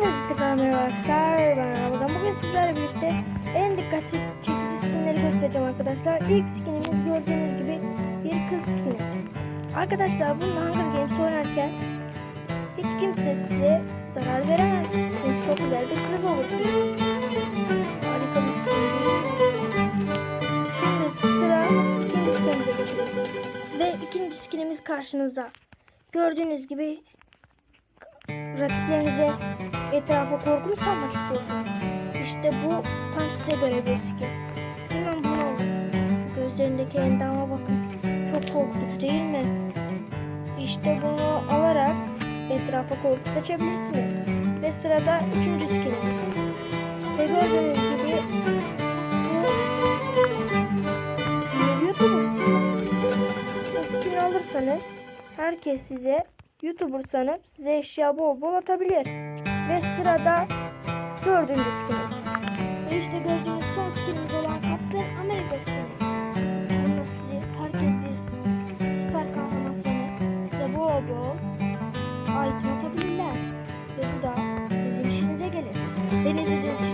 Hepinize tekrar. Ben Ramazan. Bugün sizlerle birlikte en dikkat çekici skinleri göstereceğim arkadaşlar. İlk skinimiz gördüğünüz gibi bir kız skini. Arkadaşlar bununla Hunger Games oynarken hiç kimse size zarar veremez. Çünkü çok güzel bir kız olursunuz. Harika bir skin? Şimdi sıra ikinci skinimize. Ve ikinci skinimiz karşınızda. Gördüğünüz gibi rakiplerinize etrafa korku mu salmak istiyorsunuz? İşte bu tam size göre bir skin. Hemen bunu. Gözlerindeki endama bakın. Çok korkutucu değil mi? İşte bunu alarak etrafa korku saçabilirsiniz. Ve sırada üçüncü skin. Ve gördüğünüz gibi bu skin alırsanız herkes size YouTuber sanıp size eşya bol bol atabilir. Ve sırada dördüncü skinimiz. Ve işte gördüğünüz son skinimiz olan Captain America skini. Bununla sizi herkes bir süper kahraman sanıp size bol bol item atabilirler. Ve bu da sizin işinize gelir. Denizin